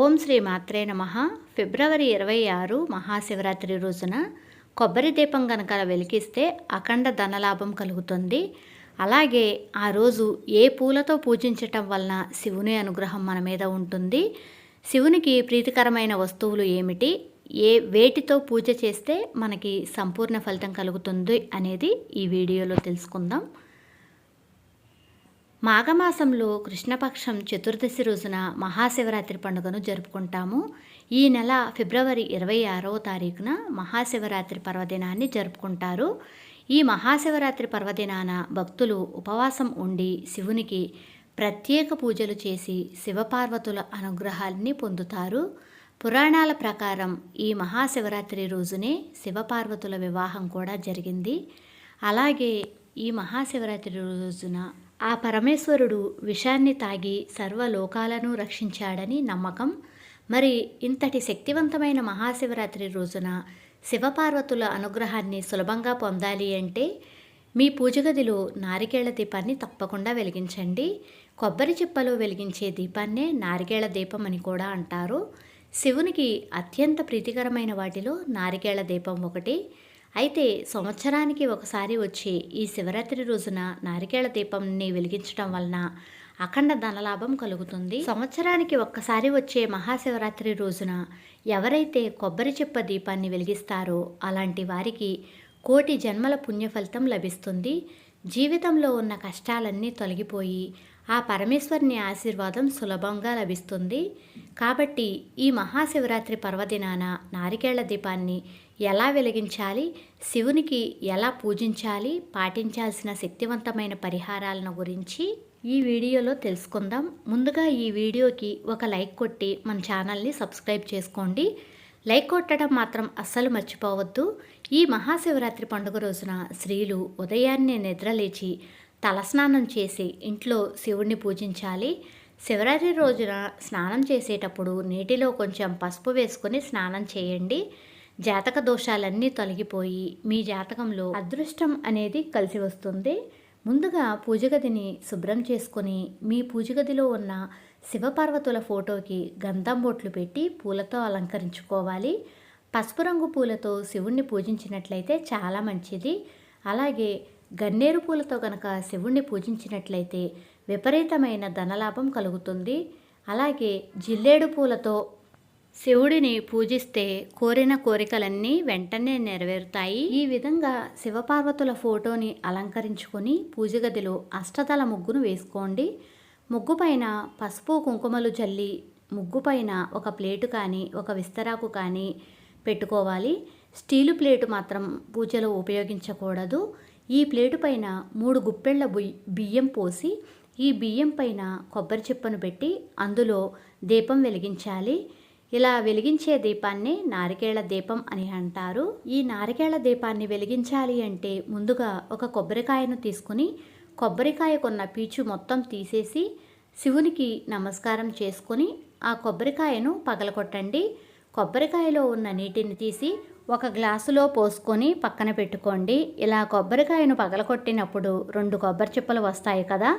ఓం శ్రీ మాత్రే నమ. ఫిబ్రవరి ఇరవై ఆరు మహాశివరాత్రి రోజున కొబ్బరి దీపం కనుక వెలిగిస్తే అఖండ ధనలాభం కలుగుతుంది. అలాగే ఆ రోజు ఏ పూలతో పూజించటం వలన శివుని అనుగ్రహం మన మీద ఉంటుంది. శివునికి ప్రీతికరమైన వస్తువులు ఏమిటి? ఏ వేటితో పూజ చేస్తే మనకి సంపూర్ణ ఫలితం కలుగుతుంది అనేది ఈ వీడియోలో తెలుసుకుందాం. మాఘమాసంలో కృష్ణపక్షం చతుర్దశి రోజున మహాశివరాత్రి పండుగను జరుపుకుంటాము. ఈ నెల ఫిబ్రవరి ఇరవై ఆరవ తారీఖున మహాశివరాత్రి పర్వదినాన్ని జరుపుకుంటారు. ఈ మహాశివరాత్రి పర్వదినాన భక్తులు ఉపవాసం ఉండి శివునికి ప్రత్యేక పూజలు చేసి శివపార్వతుల అనుగ్రహాన్ని పొందుతారు. పురాణాల ప్రకారం ఈ మహాశివరాత్రి రోజునే శివపార్వతుల వివాహం కూడా జరిగింది. అలాగే ఈ మహాశివరాత్రి రోజున ఆ పరమేశ్వరుడు విషాన్ని తాగి సర్వలోకాలను రక్షించాడని నమ్మకం. మరి ఇంతటి శక్తివంతమైన మహాశివరాత్రి రోజున శివపార్వతుల అనుగ్రహాన్ని సులభంగా పొందాలి అంటే మీ పూజగదిలో నారికేళ నారికేళ్ళ దీపాన్ని తప్పకుండా వెలిగించండి. కొబ్బరి చిప్పలో వెలిగించే దీపాన్నే నారికేళ్ళ దీపం అని కూడా అంటారు. శివునికి అత్యంత ప్రీతికరమైన వాటిలో నారికేళ్ళ దీపం ఒకటి. అయితే సంవత్సరానికి ఒకసారి వచ్చే ఈ శివరాత్రి రోజున నారికేళ దీపంని వెలిగించడం వలన అఖండ ధనలాభం కలుగుతుంది. సంవత్సరానికి ఒక్కసారి వచ్చే మహాశివరాత్రి రోజున ఎవరైతే కొబ్బరి చెప్ప దీపాన్ని వెలిగిస్తారో అలాంటి వారికి కోటి జన్మల పుణ్య ఫలితం లభిస్తుంది. జీవితంలో ఉన్న కష్టాలన్నీ తొలగిపోయి ఆ పరమేశ్వరుని ఆశీర్వాదం సులభంగా లభిస్తుంది. కాబట్టి ఈ మహాశివరాత్రి పర్వదినాన నారికేళ్ళ దీపాన్ని ఎలా వెలిగించాలి? శివునికి ఎలా పూజించాలి? పాటించాల్సిన శక్తివంతమైన పరిహారాలను గురించి ఈ వీడియోలో తెలుసుకుందాం. ముందుగా ఈ వీడియోకి ఒక లైక్ కొట్టి మన ఛానల్ని సబ్స్క్రైబ్ చేసుకోండి. లైక్ కొట్టడం మాత్రం అస్సలు మర్చిపోవద్దు. ఈ మహాశివరాత్రి పండుగ రోజున స్త్రీలు ఉదయాన్నే నిద్రలేచి తలస్నానం చేసి ఇంట్లో శివుణ్ణి పూజించాలి. శివరాత్రి రోజున స్నానం చేసేటప్పుడు నీటిలో కొంచెం పసుపు వేసుకొని స్నానం చేయండి. జాతక దోషాలన్నీ తొలగిపోయి మీ జాతకంలో అదృష్టం అనేది కలిసి వస్తుంది. ముందుగా పూజగదిని శుభ్రం చేసుకొని మీ పూజగదిలో ఉన్న శివపార్వతుల ఫోటోకి గంధం బొట్లు పెట్టి పూలతో అలంకరించుకోవాలి. పసుపు రంగు పూలతో శివుణ్ణి పూజించినట్లయితే చాలా మంచిది. అలాగే గన్నేరు పూలతో కనుక శివుణ్ణి పూజించినట్లయితే విపరీతమైన ధనలాభం కలుగుతుంది. అలాగే జిల్లేడు పూలతో శివుడిని పూజిస్తే కోరిన కోరికలన్నీ వెంటనే నెరవేరుతాయి. ఈ విధంగా శివపార్వతుల ఫోటోని అలంకరించుకొని పూజ గదిలో అష్టదల ముగ్గును వేసుకోండి. ముగ్గు పైన పసుపు కుంకుమలు జల్లి ముగ్గు పైన ఒక ప్లేటు కానీ ఒక విస్తరాకు కానీ పెట్టుకోవాలి. స్టీలు ప్లేటు మాత్రం పూజలో ఉపయోగించకూడదు. ఈ ప్లేటు పైన మూడు గుప్పెళ్ళ బియ్యం పోసి ఈ బియ్యం పైన కొబ్బరి చిప్పను పెట్టి అందులో దీపం వెలిగించాలి. ఇలా వెలిగించే దీపాన్ని నారికేళ దీపం అని అంటారు. ఈ నారికేళ దీపాన్ని వెలిగించాలి అంటే ముందుగా ఒక కొబ్బరికాయను తీసుకుని కొబ్బరికాయకున్న పీచు మొత్తం తీసేసి శివునికి నమస్కారం చేసుకుని ఆ కొబ్బరికాయను పగలకొట్టండి కొబ్బరికాయలో ఉన్న నీటిని తీసి ఒక గ్లాసులో పోసుకొని పక్కన పెట్టుకోండి. ఇలా కొబ్బరికాయను పగలకొట్టినప్పుడు రెండు కొబ్బరి చిప్పలు వస్తాయి కదా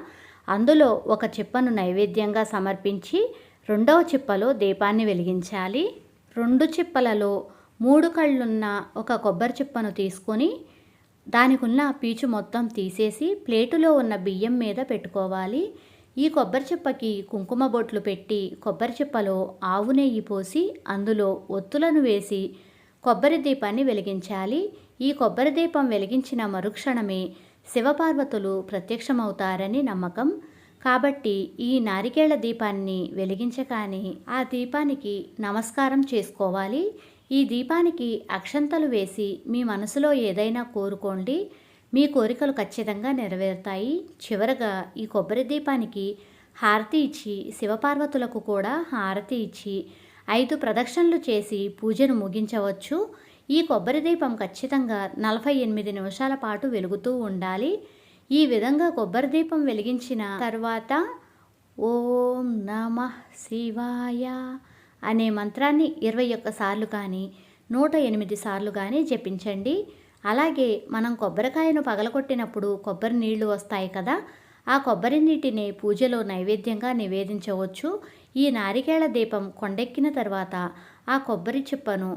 అందులో ఒక చిప్పను నైవేద్యంగా సమర్పించి రెండవ చిప్పలో దీపాన్ని వెలిగించాలి. రెండు చిప్పలలో మూడు కళ్ళున్న ఒక కొబ్బరి చిప్పను తీసుకొని దానికున్న పీచు మొత్తం తీసేసి ప్లేటులో ఉన్న బియ్యం మీద పెట్టుకోవాలి. ఈ కొబ్బరి చిప్పకి కుంకుమ బొట్లు పెట్టి కొబ్బరి చిప్పలో ఆవు నెయ్యి పోసి అందులో ఒత్తులను వేసి కొబ్బరి దీపాన్ని వెలిగించాలి. ఈ కొబ్బరి దీపం వెలిగించిన మరుక్షణమే శివపార్వతులు ప్రత్యక్షమవుతారని నమ్మకం. కాబట్టి ఈ నారికేళ్ళ దీపాన్ని వెలిగించగానే ఆ దీపానికి నమస్కారం చేసుకోవాలి. ఈ దీపానికి అక్షంతలు వేసి మీ మనసులో ఏదైనా కోరుకోండి. మీ కోరికలు ఖచ్చితంగా నెరవేరుతాయి. చివరగా ఈ కొబ్బరి దీపానికి హారతి ఇచ్చి శివపార్వతులకు కూడా హారతి ఇచ్చి ఐదు ప్రదక్షిణలు చేసి పూజను ముగించవచ్చు. ఈ కొబ్బరి దీపం ఖచ్చితంగా నలభై ఎనిమిది నిమిషాల పాటు వెలుగుతూ ఉండాలి. ఈ విధంగా కొబ్బరి దీపం వెలిగించిన తర్వాత ఓం నమ శివాయ అనే మంత్రాన్ని ఇరవై ఒక్క సార్లు కానీ నూట ఎనిమిది సార్లు కానీ జపించండి. అలాగే మనం కొబ్బరికాయను పగలగొట్టినప్పుడు కొబ్బరి నీళ్ళు వస్తాయి కదా ఆ కొబ్బరి నీటిని పూజలో నైవేద్యంగా నివేదించవచ్చు. ఈ నారికేళ దీపం కొండెక్కిన తర్వాత ఆ కొబ్బరి చిప్పను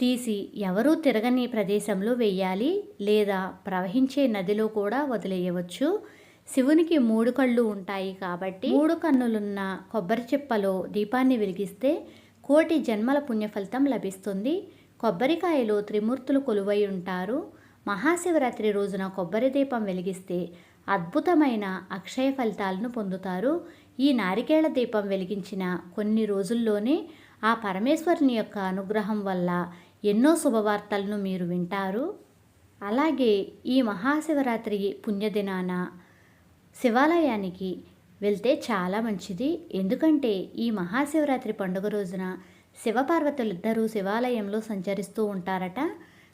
తీసి ఎవరూ తిరగని ప్రదేశంలో వెయ్యాలి లేదా ప్రవహించే నదిలో కూడా వదిలేయవచ్చు. శివునికి మూడు కళ్ళు ఉంటాయి కాబట్టి మూడు కన్నులున్న కొబ్బరి చిప్పలో దీపాన్ని వెలిగిస్తే కోటి జన్మల పుణ్యఫలితం లభిస్తుంది. కొబ్బరికాయలో త్రిమూర్తులు కొలువై ఉంటారు. మహాశివరాత్రి రోజున కొబ్బరి దీపం వెలిగిస్తే అద్భుతమైన అక్షయ ఫలితాలను పొందుతారు. ఈ నారికేళ దీపం వెలిగించిన కొన్ని రోజుల్లోనే ఆ పరమేశ్వరుని యొక్క అనుగ్రహం వల్ల ఎన్నో శుభవార్తలను మీరు వింటారు. అలాగే ఈ మహాశివరాత్రి పుణ్యదినాన శివాలయానికి వెళ్తే చాలా మంచిది. ఎందుకంటే ఈ మహాశివరాత్రి పండుగ రోజున శివపార్వతులిద్దరూ శివాలయంలో సంచరిస్తూ ఉంటారట.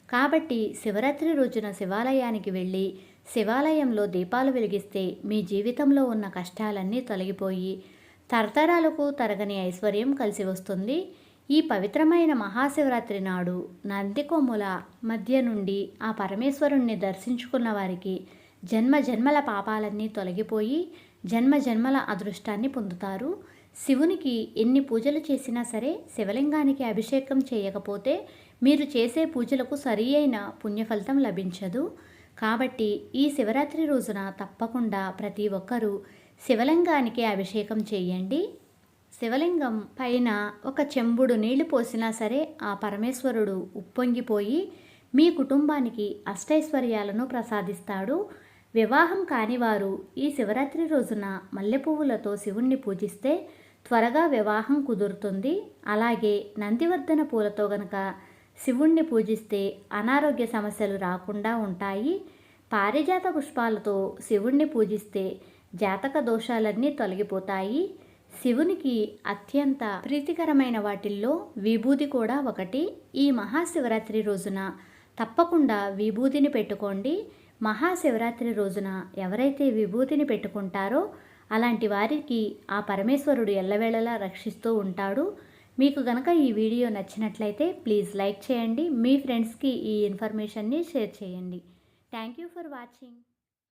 కాబట్టి శివరాత్రి రోజున శివాలయానికి వెళ్ళి శివాలయంలో దీపాలు వెలిగిస్తే మీ జీవితంలో ఉన్న కష్టాలన్నీ తొలగిపోయి తరతరాలకు తరగని ఐశ్వర్యం కలిసి వస్తుంది. ఈ పవిత్రమైన మహాశివరాత్రి నాడు నందికొమ్ముల మధ్య నుండి ఆ పరమేశ్వరుణ్ణి దర్శించుకున్న వారికి జన్మ జన్మల పాపాలన్నీ తొలగిపోయి జన్మ జన్మల అదృష్టాన్ని పొందుతారు. శివునికి ఎన్ని పూజలు చేసినా సరే శివలింగానికి అభిషేకం చేయకపోతే మీరు చేసే పూజలకు సరి అయిన పుణ్యఫలితం లభించదు. కాబట్టి ఈ శివరాత్రి రోజున తప్పకుండా ప్రతి ఒక్కరూ శివలింగానికి అభిషేకం చేయండి. శివలింగం పైన ఒక చెంబుడు నీళ్ళు పోసినా సరే ఆ పరమేశ్వరుడు ఉప్పొంగిపోయి మీ కుటుంబానికి అష్టైశ్వర్యాలను ప్రసాదిస్తాడు. వివాహం కానివారు ఈ శివరాత్రి రోజున మల్లెపువ్వులతో శివుణ్ణి పూజిస్తే త్వరగా వివాహం కుదురుతుంది. అలాగే నందివర్ధన పూలతో గనక శివుణ్ణి పూజిస్తే అనారోగ్య సమస్యలు రాకుండా ఉంటాయి. పారిజాత పుష్పాలతో శివుణ్ణి పూజిస్తే జాతక దోషాలన్నీ తొలగిపోతాయి. శివునికి అత్యంత ప్రీతికరమైన వాటిల్లో విభూది కూడా ఒకటి. ఈ మహాశివరాత్రి రోజున తప్పకుండా విభూతిని పెట్టుకోండి. మహాశివరాత్రి రోజున ఎవరైతే విభూతిని పెట్టుకుంటారో అలాంటి వారికి ఆ పరమేశ్వరుడు ఎల్లవేళలా రక్షిస్తూ ఉంటాడు. మీకు గనక ఈ వీడియో నచ్చినట్లయితే ప్లీజ్ లైక్ చేయండి. మీ ఫ్రెండ్స్కి ఈ ఇన్ఫర్మేషన్ని షేర్ చేయండి. Thank you for watching.